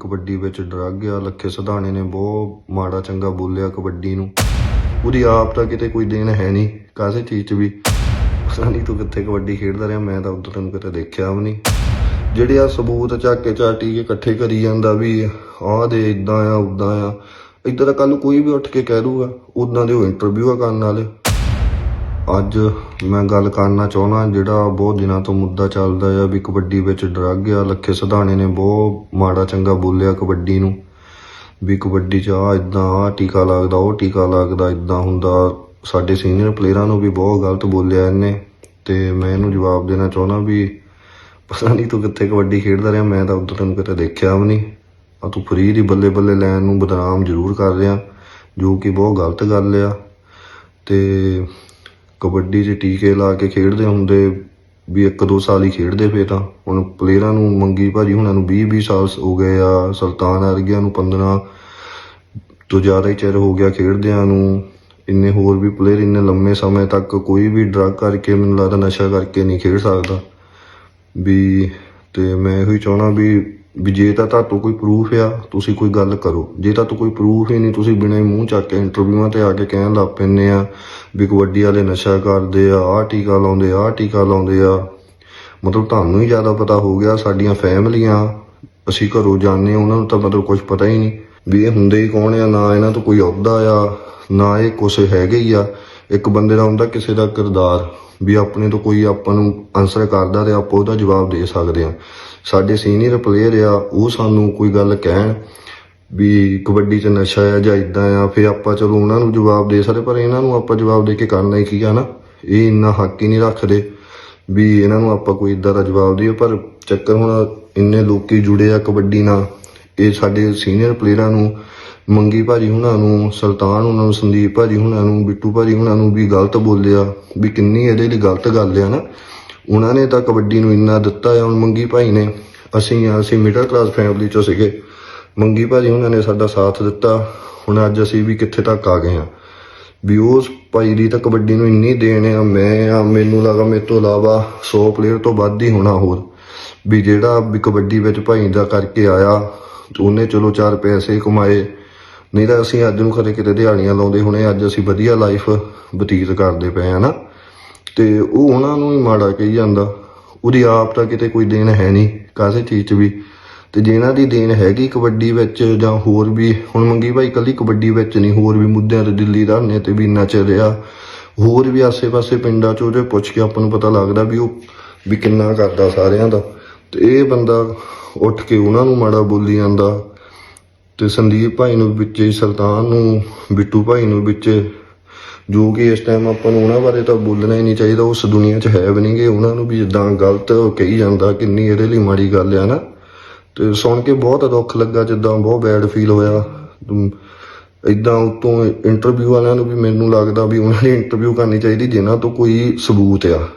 ਕਬੱਡੀ ਵਿੱਚ ਡਰ ਗਿਆ। ਲੱਖੇ ਸਧਾਣੇ ਨੇ ਬਹੁਤ ਮਾੜਾ ਚੰਗਾ ਬੋਲਿਆ ਕਬੱਡੀ ਨੂੰ। ਉਹਦੀ ਆਪ ਤਾਂ ਕਿਤੇ ਕੋਈ ਦੇਣ ਹੈ ਨਹੀਂ। ਕਾਸੇ ਚੀਜ਼ 'ਚ ਵੀ? ਪਤਾ ਨਹੀਂ ਤੂੰ ਕਿੱਥੇ ਕਬੱਡੀ ਖੇਡਦਾ ਰਿਹਾ। ਮੈਂ ਤਾਂ ਉਦੋਂ ਤੈਨੂੰ ਕਿਤੇ ਦੇਖਿਆ ਵੀ ਨਹੀਂ। ਜਿਹੜੇ ਆ ਸਬੂਤ ਝਾਕੇ ਕੇ ਚਾਟੀ ਕੇ ਇਕੱਠੇ ਕਰੀ ਜਾਂਦਾ ਵੀ ਆਹ ਦੇ ਇਦਾਂ ਆ ਉਦਾਂ ਆ। ਇਦਾਂ ਤਾਂ ਕੱਲ ਨੂੰ ਕੋਈ ਵੀ ਉੱਠ ਕੇ ਕਹਿ ਦੂਗਾ। ਉਦਾਂ ਦੇ ਉਹ ਇੰਟਰਵਿਊ ਆ ਕਰਨ ਵਾਲੇ। ਅੱਜ ਮੈਂ ਗੱਲ ਕਰਨਾ ਚਾਹੁੰਦਾ, ਜਿਹੜਾ ਬਹੁਤ ਦਿਨਾਂ ਤੋਂ ਮੁੱਦਾ ਚੱਲਦਾ ਆ ਵੀ ਕਬੱਡੀ ਵਿੱਚ ਡਰੱਗ ਆ ਲੱਖੇ ਸਿਧਾਣੇ ਨੇ ਬਹੁਤ ਮਾੜਾ ਚੰਗਾ ਬੋਲਿਆ ਕਬੱਡੀ ਨੂੰ, ਵੀ ਕਬੱਡੀ 'ਚ ਆ ਇਦਾਂ ਆ ਟੀਕਾ ਲੱਗਦਾ, ਉਹ ਟੀਕਾ ਲੱਗਦਾ ਇਦਾਂ ਹੁੰਦਾ। ਸਾਡੇ ਸੀਨੀਅਰ ਪਲੇਅਰਾਂ ਨੂੰ ਵੀ ਬਹੁਤ ਗਲਤ ਬੋਲਿਆ ਇਹਨੇ ਤੇ ਮੈਂ ਇਹਨੂੰ ਜਵਾਬ ਦੇਣਾ ਚਾਹੁੰਦਾ ਵੀ ਪਤਾ ਨਹੀਂ ਤੂੰ ਕਿੱਥੇ ਕਬੱਡੀ ਖੇਡਦਾ ਰਿਹਾ, ਮੈਂ ਤਾਂ ਉਦੋਂ ਤੈਨੂੰ ਕਿਤੇ ਦੇਖਿਆ ਵੀ ਨਹੀਂ। ਆ ਤੂੰ ਫਰੀ ਦੀ ਬੱਲੇ ਬੱਲੇ ਲੈਣ ਨੂੰ ਬਦਨਾਮ ਜ਼ਰੂਰ ਕਰ ਰਿਹਾ, ਜੋ ਕਿ ਬਹੁਤ ਗਲਤ ਗੱਲ ਆ। ਤੇ ਕਬੱਡੀ 'ਚ ਟੀਕੇ ਲਾ ਕੇ ਖੇਡਦੇ ਹੁੰਦੇ ਵੀ ਇੱਕ ਦੋ ਸਾਲ ਹੀ ਖੇਡਦੇ ਫੇ ਤਾਂ। ਹੁਣ ਪਲੇਅਰਾਂ ਨੂੰ ਮੰਗੀ ਭਾਜੀ ਹੁਣਾਂ ਨੂੰ 20 20 ਸਾਲ ਹੋ ਗਏ ਆ, ਸੁਲਤਾਨ ਅਰਗਿਆਂ ਨੂੰ 15 ਤੋਂ ਜ਼ਿਆਦਾ ਹੀ ਚਿਰ ਹੋ ਗਿਆ ਖੇਡਦਿਆਂ ਨੂੰ। ਇੰਨੇ ਹੋਰ ਵੀ ਪਲੇਅਰ ਇੰਨੇ ਲੰਮੇ ਸਮੇਂ ਤੱਕ ਕੋਈ ਵੀ ਡਰੱਗ ਕਰਕੇ ਮੈਨੂੰ ਲੱਗਦਾ ਨਸ਼ਾ ਕਰਕੇ ਨਹੀਂ ਖੇਡ ਸਕਦਾ। ਵੀ ਤੇ ਮੈਂ ਇਹੋ ਹੀ ਚਾਹਣਾ ਵੀ ਵੀ ਜੇ ਤਾਂ ਤੁਹਾਨੂੰ ਕੋਈ ਪ੍ਰੂਫ ਆ, ਤੁਸੀਂ ਕੋਈ ਗੱਲ ਕਰੋ। ਜੇ ਤਾਂ ਕੋਈ ਪ੍ਰੂਫ ਹੀ ਨਹੀਂ, ਤੁਸੀਂ ਬਿਨਾਂ ਹੀ ਮੂੰਹ ਚੱਕ ਕੇ ਇੰਟਰਵਿਊਆਂ ਤੇ ਆ ਕੇ ਕਹਿਣ ਲੱਗ ਪੈਂਦੇ ਆ ਵੀ ਕਬੱਡੀ ਵਾਲੇ ਨਸ਼ਾ ਕਰਦੇ ਆ, ਆਹ ਟੀਕਾ ਲਾਉਂਦੇ ਆ, ਆਹ ਟੀਕਾ ਲਾਉਂਦੇ ਆ। ਮਤਲਬ ਤੁਹਾਨੂੰ ਹੀ ਜ਼ਿਆਦਾ ਪਤਾ ਹੋ ਗਿਆ, ਸਾਡੀਆਂ ਫੈਮਲੀਆਂ, ਅਸੀਂ ਘਰੋਂ ਜਾਂਦੇ ਹਾਂ, ਉਹਨਾਂ ਨੂੰ ਤਾਂ ਮਤਲਬ ਕੁਝ ਪਤਾ ਹੀ ਨਹੀਂ। ਵੀ ਇਹ ਹੁੰਦੇ ਹੀ ਕੌਣ ਆ? ਨਾ ਇਹਨਾਂ ਤੋਂ ਕੋਈ ਅਹੁਦਾ ਆ, ਨਾ ਇਹ ਕੁਛ ਹੈਗੇ ਹੀ ਆ। ਇੱਕ ਬੰਦੇ ਦਾ ਹੁੰਦਾ ਕਿਸੇ ਦਾ ਕਿਰਦਾਰ, ਵੀ ਆਪਣੇ ਤੋਂ ਕੋਈ ਆਪਾਂ ਨੂੰ ਆਨਸਰ ਕਰਦਾ ਤੇ ਆਪਾਂ ਉਹਦਾ ਜਵਾਬ ਦੇ ਸਕਦੇ ਆ ਸਾਡੇ ਸੀਨੀਅਰ ਪਲੇਅਰ ਆ, ਉਹ ਸਾਨੂੰ ਕੋਈ ਗੱਲ ਕਹਿਣ ਵੀ ਕਬੱਡੀ 'ਚ ਨਸ਼ਾ ਆ ਜਾਂ ਇਦਾਂ ਆ, ਫਿਰ ਆਪਾਂ ਚਲੋ ਉਹਨਾਂ ਨੂੰ ਜਵਾਬ ਦੇ ਸਕਦੇ, ਪਰ ਇਹਨਾਂ ਨੂੰ ਆਪਾਂ ਜਵਾਬ ਦੇ ਕੇ ਕਰਨਾ ਹੀ ਕੀ ਆ ਨਾ? ਇਹ ਇੰਨਾ ਹੱਕ ਹੀ ਨਹੀਂ ਰੱਖਦੇ ਵੀ ਇਹਨਾਂ ਨੂੰ ਆਪਾਂ ਕੋਈ ਇਦਾਂ ਦਾ ਜਵਾਬ ਦਈਏ, ਪਰ ਚੱਕਰ ਹੁਣ ਇੰਨੇ ਲੋਕੀ ਜੁੜੇ ਆ ਕਬੱਡੀ ਨਾਲ, ਇਹ ਸਾਡੇ ਸੀਨੀਅਰ ਪਲੇਅਰਾਂ ਨੂੰ ਮੰਗੀ ਭਾਜੀ ਹੁਣਾਂ ਨੂੰ, ਸੁਲਤਾਨ ਹੁਣਾਂ ਨੂੰ, ਸੰਦੀਪ ਭਾਜੀ ਹੁਣਾਂ ਨੂੰ, ਬਿੱਟੂ ਭਾਜੀ ਹੁਣਾਂ ਨੂੰ ਵੀ ਗਲਤ ਬੋਲਿਆ, ਵੀ ਕਿੰਨੀ ਇਹਦੇ ਲਈ ਗਲਤ ਗੱਲ ਆ ਨਾ। ਉਹਨਾਂ ਨੇ ਤਾਂ ਕਬੱਡੀ ਨੂੰ ਇੰਨਾ ਦਿੱਤਾ ਆ, ਹੁਣ ਮੰਗੀ ਭਾਈ ਨੇ। ਅਸੀਂ ਆ, ਅਸੀਂ ਮਿਡਲ ਕਲਾਸ ਫੈਮਿਲੀ ਚੋਂ ਸੀਗੇ। ਮੰਗੀ ਭਾਜੀ ਉਹਨਾਂ ਨੇ ਸਾਡਾ ਸਾਥ ਦਿੱਤਾ। ਹੁਣ ਅੱਜ ਅਸੀਂ ਵੀ ਕਿੱਥੇ ਤੱਕ ਆ ਗਏ ਆ। ਵੀ ਉਸ ਭਾਈ ਦੀ ਤਾਂ ਕਬੱਡੀ ਨੂੰ ਇੰਨੀ ਦੇਣ ਆ, ਮੈਂ ਆ, ਮੈਨੂੰ ਲੱਗਾ ਮੇਰੇ ਤੋਂ ਇਲਾਵਾ 100 ਪਲੇਅਰ ਤੋਂ ਵੱਧ ਹੀ ਹੋਣਾ ਹੋਰ। ਵੀ ਜਿਹੜਾ ਵੀ ਕਬੱਡੀ ਵਿੱਚ ਭਾਈ ਦਾ ਕਰਕੇ ਆਇਆ, ਉਹਨੇ ਚਲੋ ਚਾਰ ਪੈਸੇ ਕਮਾਏ ਨਹੀਂ ਤਾਂ ਅਸੀਂ ਅੱਜ ਨੂੰ ਕਦੇ ਕਿਤੇ ਦਿਹਾੜੀਆਂ ਲਾਉਂਦੇ ਹੁਣੇ, ਅੱਜ ਅਸੀਂ ਵਧੀਆ ਲਾਈਫ ਬਤੀਤ ਕਰਦੇ ਪਏ ਆ ਨਾ। ਤੇ ਉਹ ਉਹਨਾਂ ਨੂੰ ਹੀ ਮਾੜਾ ਕਹੀ ਜਾਂਦਾ, ਉਹਦੀ ਆਪ ਤਾਂ ਕਿਤੇ ਕੋਈ ਦੇਣ ਹੈ ਨਹੀਂ ਕਾਸੇ ਚੀਜ਼ 'ਚ ਵੀ। ਤੇ ਜਿਹਨਾਂ ਦੀ ਦੇਣ ਹੈਗੀ ਕਬੱਡੀ ਵਿੱਚ ਜਾਂ ਹੋਰ ਵੀ, ਹੁਣ ਮੰਗੀ ਭਾਈ ਕੱਲੀ ਕਬੱਡੀ ਵਿੱਚ ਨਹੀਂ, ਹੋਰ ਵੀ ਮੁੱਦਿਆਂ ਤੇ ਦਿੱਲੀ ਧਰਨੇ ਤੇ ਵੀ ਨੱਚ ਰਿਹਾ। ਹੋਰ ਵੀ ਆਸੇ-ਪਾਸੇ ਪਿੰਡਾਂ 'ਚ ਉਹਦੇ ਪੁੱਛ ਕੇ ਆਪਾਂ ਨੂੰ ਪਤਾ ਲੱਗਦਾ ਵੀ ਉਹ, ਵੀ ਕਿੰਨਾ ਕਰਦਾ ਸਾਰਿਆਂ ਦਾ। ਤੇ ਇਹ ਬੰਦਾ ਉੱਠ ਕੇ ਉਹਨਾਂ ਨੂੰ ਮਾੜਾ ਬੋਲੀ ਜਾਂਦਾ ਤੇ ਸੰਦੀਪ ਭਾਈ ਨੂੰ ਵਿੱਚ ਸੁਲਤਾਨ ਨੂੰ, ਬਿੱਟੂ ਭਾਈ ਨੂੰ ਵਿੱਚ। ਜੋ ਕਿ ਇਸ ਟਾਈਮ ਆਪਾਂ ਨੂੰ ਉਹਨਾਂ ਬਾਰੇ ਤਾਂ ਬੋਲਣਾ ਹੀ ਨਹੀਂ ਚਾਹੀਦਾ, ਉਸ ਦੁਨੀਆ 'ਚ ਹੈ ਵੀ ਨਹੀਂਗੇ। ਉਹਨਾਂ ਨੂੰ ਵੀ ਜਿੱਦਾਂ ਗਲਤ ਕਹੀ ਜਾਂਦਾ ਕਿੰਨੀ ਇਹਦੇ ਲਈ ਮਾੜੀ ਗੱਲ ਆ ਨਾ। ਤੇ ਸੁਣ ਕੇ ਬਹੁਤ ਦੁੱਖ ਲੱਗਾ, ਜਿੱਦਾਂ ਬਹੁਤ ਬੈਡ ਫੀਲ ਹੋਇਆ। ਇਦਾਂ ਉਤੋਂ ਇੰਟਰਵਿਊ ਵਾਲਿਆਂ ਨੂੰ ਵੀ ਮੈਨੂੰ ਲੱਗਦਾ ਵੀ ਉਹਨਾਂ ਨੇ ਇੰਟਰਵਿਊ ਕਰਨੀ ਚਾਹੀਦੀ, ਜਿਨ੍ਹਾਂ ਤੋਂ ਕੋਈ ਸਬੂਤ ਆ।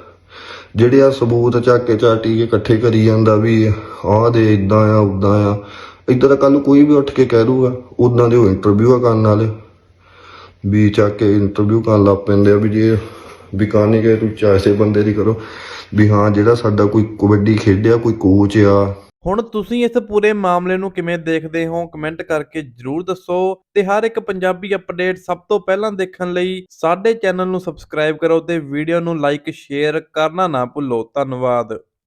ਜਿਹੜੇ ਆ ਸਬੂਤ ਚੱਕ ਕੇ ਚਾਟੀ ਕੇ ਇਕੱਠੇ ਕਰੀ ਜਾਂਦਾ ਵੀ ਆਹ ਦੇ ਇਦਾਂ ਆ ਉਦਾਂ ਆ। ਇਦਾਂ ਤਾਂ ਕੱਲ ਨੂੰ ਕੋਈ ਵੀ ਉੱਠ ਕੇ ਕਹਿ ਦੂਗਾ ਉਦਾਂ ਦੇ ਉਹ ਇੰਟਰਵਿਊ ਕਰਨ ਵਾਲੇ। ਵੀ ਚੱਕ ਕੇ ਇੰਟਰਵਿਊ ਕਰਨ ਲੱਗ ਪੈਂਦੇ ਆ ਵੀ ਜੇ ਵੀ ਕਰਨੀ ਕਿ ਤੂੰ ਚਾਹੇ ਬੰਦੇ ਦੀ ਕਰੋ। ਵੀ ਹਾਂ, ਜਿਹੜਾ ਸਾਡਾ ਕੋਈ ਕਬੱਡੀ ਖੇਡਿਆ ਕੋਈ ਕੋਚ ਆ। ਹੁਣ ਤੁਸੀਂ ਇਸ ਪੂਰੇ ਮਾਮਲੇ ਨੂੰ ਕਿਵੇਂ ਦੇਖਦੇ ਹੋ ਕਮੈਂਟ ਕਰਕੇ ਜਰੂਰ ਦੱਸੋ। ਤੇ ਹਰ ਇੱਕ ਪੰਜਾਬੀ ਅਪਡੇਟ ਸਭ ਤੋਂ ਪਹਿਲਾਂ ਦੇਖਣ ਲਈ ਸਾਡੇ ਚੈਨਲ ਨੂੰ ਸਬਸਕ੍ਰਾਈਬ ਕਰੋ ਤੇ ਵੀਡੀਓ ਨੂੰ ਲਾਈਕ ਸ਼ੇਅਰ ਕਰਨਾ ਨਾ ਭੁੱਲੋ। ਧੰਨਵਾਦ।